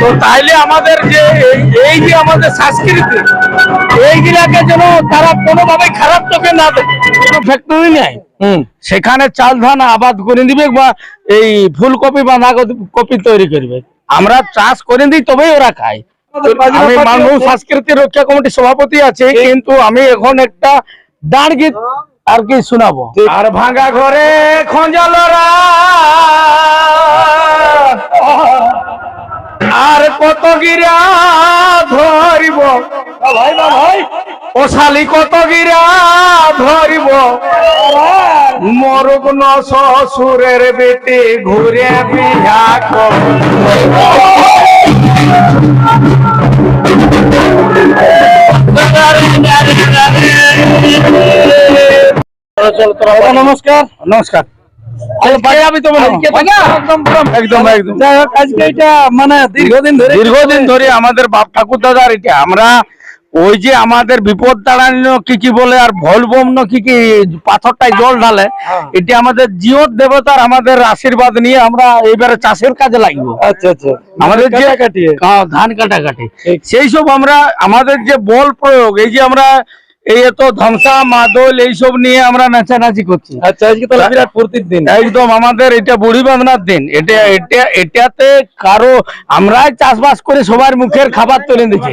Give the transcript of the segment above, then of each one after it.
তো তাইলে আমাদের যে এই- যে আমাদের সংস্কৃতি এইগুলাকে যেন তারা কোনোভাবে খারাপ চোখে না দেখে। কোনো ফ্যাক্টরি নেই। হুম। সেখানে চাল ধান আবাদ করে দিবে বা এই ফুলকপি বাঁধাকপি তৈরি করবে। আমরা চাষ করে দিই তবেই ওরা খায়। আমি মানব সংস্কৃতি রক্ষা কমিটির সভাপতি আছে কিন্তু আমি এখন একটা দাঁড় গীত আর কি শোনাবো। আর ভাঙা ঘরে খঞ্জালরা আর কত গিরা ধরিব? ভাই বা ভাই। ও শালি কত গিরা ধরিব? মরুক ন শ্বশুরের বেটি ঘুরে বিয়া কর। নমস্কার। নমস্কার। মানে দীর্ঘদিন ধরে আমাদের বাপ ঠাকুর দাদার এটা। আমরা ওই যে আমাদের বিপদ কি কি বলে আর ভল বোম কি কি পাথরটায় জল ঢালে হ্যাঁ। এটা আমাদের জিওত দেবতার আমাদের আশীর্বাদ নিয়ে আমরা এইবারে চাষের কাজে লাগবো। আচ্ছা আচ্ছা। আমাদের যে ধান কাটাকাটি। ঠিক। সেই সব আমরা আমাদের যে বল প্রয়োগ এই যে আমরা এই এত ধ্বংসা মাদল এইসব নিয়ে আমরা নাচানাচি করছি। আচ্ছা আজকে তাহলে বিরাট ফুর্তির দিন। একদম আমাদের এটা বুড়ি বাঁধনার দিন। এটা এটা এটাতে কারও আমরাই চাষবাস করে সবার মুখের খাবার তুলে দিচ্ছি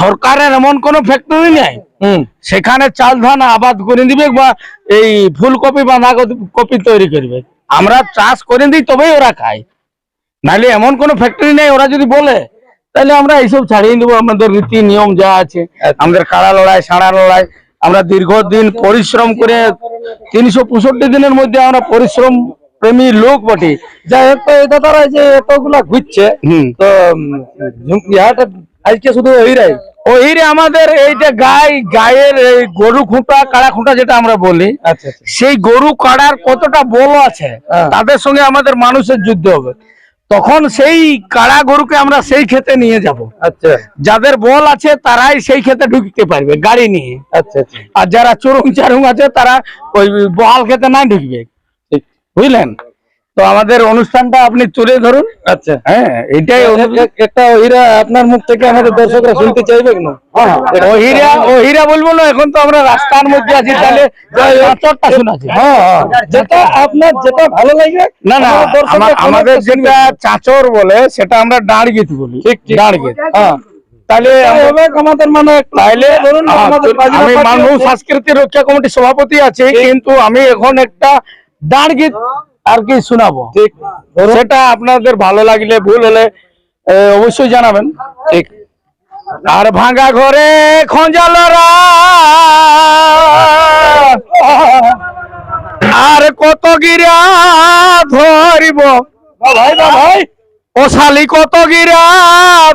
সরকারের এমন কোনো ফ্যাক্টরি নেই। হুম। সেখানে চাল ধান আবাদ করে দিবে বা এই ফুলকপি বাঁধাকপি তৈরি করবে। আমরা চাষ করে দিই তবেই ওরা খায়। নাহলে এমন কোনো ফ্যাক্টরি নেই ওরা যদি বলে তাহলে আমরা এইসব ছাড়িয়ে দেবো আমাদের রীতি নিয়ম যা আছে। আমাদের কাড়া লড়াই সাড়া লড়াই আমরা দীর্ঘদিন পরিশ্রম করে তিনশো পঁয়ষট্টি দিনের মধ্যে আমরা পরিশ্রম প্রেমী লোক বটে। যাই হোক তারা যে এতগুলা ঘুরছে তো ইহাটা আজকে শুধু ওইরাই। ওই রে আমাদের এইটা গাই গায়ের এই গরু খুঁটা কাড়া খুঁটা যেটা আমরা বলি আচ্ছা আচ্ছা। সেই গরু কাড়ার কতটা বল আছে হ্যাঁ। তাদের সঙ্গে আমাদের মানুষের যুদ্ধ হবে। তখন সেই কাড়া গরুকে আমরা সেই খেতে নিয়ে যাব। আচ্ছা। যাদের বল আছে তারাই সেই খেতে ঢুকতে পারবে গাড়ি নিয়ে। আচ্ছা আচ্ছা। আর যারা চুরুং চারুং আছে তারা ওই বহাল খেতে না ঢুকবে। ঠিক। বুঝলেন? তো আমাদের অনুষ্ঠানটা আপনি তুলে ধরুন। আচ্ছা। হ্যাঁ এটাই এক- এক- একটা ওইরা আপনার মুখ থেকে আমাদের দর্শকরা শুনতে চাইবে না? ও হীরা ও হীরা বলব না এখন তো আমরা রাস্তার মধ্যে আছি তাহলে চটটা শোনাচ্ছি হ্যাঁ হ্যাঁ। যেটা আপনার যেটা ভালো না না আমাদের। যেটা চাচর বলে সেটা আমরা দাঁড় গীত বলি। ঠিক। গীত হ্যাঁ। তাহলে আমাদের মানে আমি মানব। সংস্কৃতি রক্ষা কমিটির সভাপতি আছি কিন্তু আমি এখন একটা দাঁড় গীত আর কি শোনাবো? ঠিক। সেটা আপনাদের ভালো লাগলে ভুল হলে অবশ্যই জানাবেন। ঠিক। আর ভাঙা ঘরে খঞ্জালরা আর কত গিরা ধরিব? ভাই ভাই কত গিরা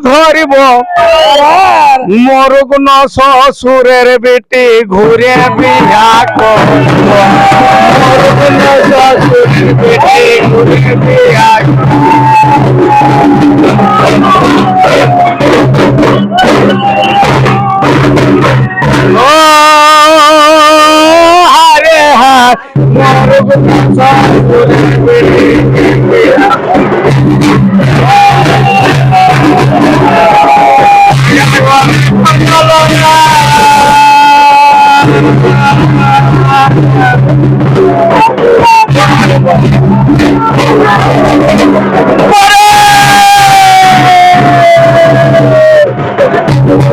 ধরিব? মরুক ন শ্বশুরের বেটি ঘুরে বিয়া করব। মরুক ন শ্বশুরের বেটি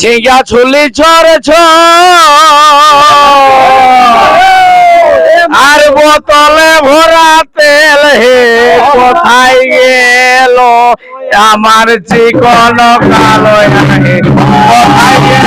ঝিঙ্গা ছুলি চড়েছ আর বোতলে ভরা তেল হে কোথায় গেল? আমার চিকন কালো কোথায় গেল?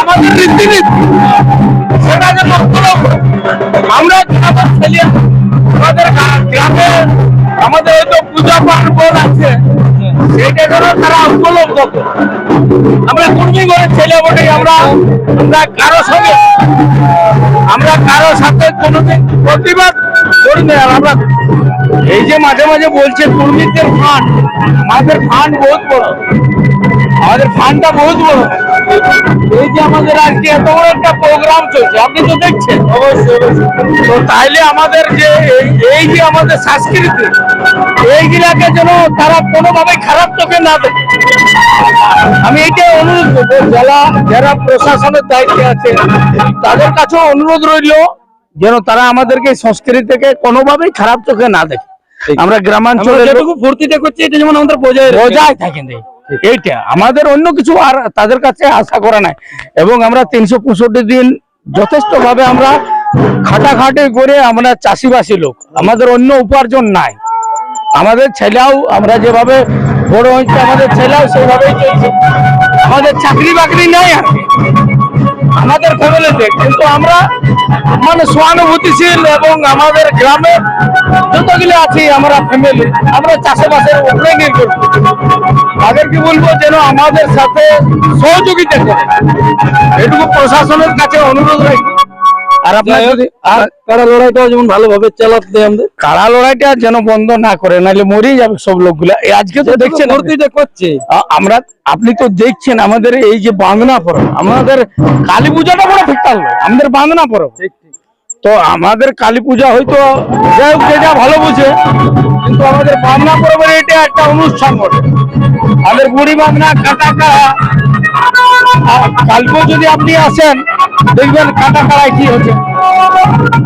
আমাদের রীতিনীতি সেটা করে। আমরা আমাদের ছেলে আমাদের গ্রামে আমাদের হয়তো পূজা পার্বণ আছে। তারা উপলব্ধ করে ছেলে বটে, আমরা আমরা সঙ্গে আমরা কারও সাথে কোনোদিন প্রতিবাদ করি আমরা এই যে মাঝে মাঝে বলছে, কর্মীদের ফান্ড আমাদের ফান্ড বহুত বড়। আমাদের ফান্ডটা বহুত বড়। এই যে আমাদের আজকে এত বড় একটা প্রোগ্রাম চলছে আপনি তো দেখছেন। অবশ্যই তো তাইলে আমাদের যে এই- যে আমাদের সংস্কৃতি এইগুলাকে যেন তারা কোনোভাবে খারাপ চোখে না দেখে। আমি এইটা অনুরোধ করব যারা যারা প্রশাসনের দায়িত্বে আছে তাদের কাছেও অনুরোধ রইল যেন তারা আমাদেরকে সংস্কৃতিকে কোনোভাবেই খারাপ চোখে না দেখে। আমরা গ্রামাঞ্চলে ফুর্তিতে করছি এটা যেমন আমাদের বজায় বজায় থাকেন এইটা। আমাদের অন্য কিছু আর তাদের কাছে আশা করা নাই। এবং আমরা তিনশো পঁয়ষট্টি দিন যথেষ্ট ভাবে আমরা খাটাখাটি করে আমরা চাষিবাসী লোক। আমাদের অন্য উপার্জন নাই। আমাদের ছেলেও আমরা যেভাবে বড় হয়েছে, আমাদের ছেলেও সেভাবেই চলছে। আমাদের চাকরি বাকরি নাই আর। আমাদের ফ্যামিলিতে কিন্তু আমরা মানে সহানুভূতিশীল এবং আমাদের গ্রামে যতগুলো আছি, আমরা ফ্যামিলি আমরা চাষবাসের উপরে নির্ভর। তাদেরকে বলব, যেন আমাদের সাথে সহযোগিতা করে এটুকু প্রশাসনের কাছে অনুরোধ রাখি আর আপনার যদি আর কারা লড়াইটাও যেমন ভালোভাবে চালাতে দেয় আমাদের। কাড়া লড়াইটা যেন বন্ধ না করে নাহলে মরেই যাবে সব লোকগুলা। আজকে তো দেখছেন। ভর্তিটা করছে। আমরা আপনি তো দেখছেন আমাদের এই যে বাঁধনা পরব আমাদের কালী পূজাটা বড় ঠিক আমাদের বাঁধনা পরব ঠিক তো আমাদের কালী পূজা হয়তো যাই হোক যেটা ভালো বুঝে। কিন্তু আমাদের বাংলা পরবের এটা একটা অনুষ্ঠান বটে। আমাদের বুড়ি বাংলা কাটা কাড়া। কালকেও যদি আপনি আসেন, দেখবেন কাটা কাড়ায় কি হচ্ছে।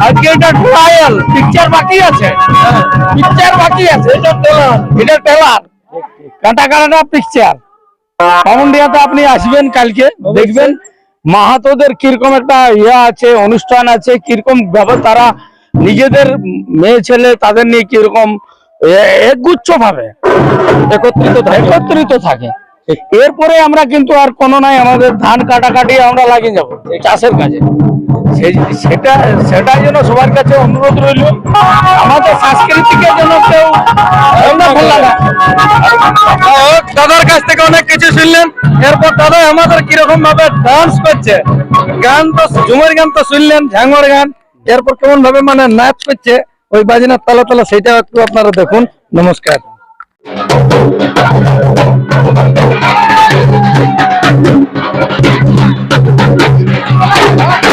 আজকে এটা ট্রায়াল পিকচার বাকি আছে। পিকচার বাকি আছে। এটা টেলার এটা টেলার কাটা কাটাটা পিকচার পামুন্ডিয়াতে আপনি আসবেন কালকে, দেখবেন। মাহাতোদের কীরকম একটা ইয়ে আছে, অনুষ্ঠান আছে, কীরকম ব্যাপার তারা নিজেদের মেয়ে ছেলে তাদের নিয়ে কীরকম একগুচ্ছ ভাবে একত্রিত থাকে একত্রিত থাকে। এরপরে আমরা কিন্তু আর কোনো নাই, আমাদের ধান কাটাকাটি আমরা লাগিয়ে যাব চাষের কাজে। সেটা সেটা যেন সবার কাছে অনুরোধ রইল। আমাদের সংস্কৃতিকে যেন কেউ দাদার কাছ থেকে অনেক কিছু শুনলেন। এরপর দাদা আমাদের কীরকম ভাবে ডান্স করছে? গান তো, ঝুমের গান তো শুনলেন ঝাঙ্গর গান। এরপর কেমন ভাবে মানে নাচ করছে? ওই বাজিনার তালা তালা সেটা একটু আপনারা দেখুন। নমস্কার। Thank you.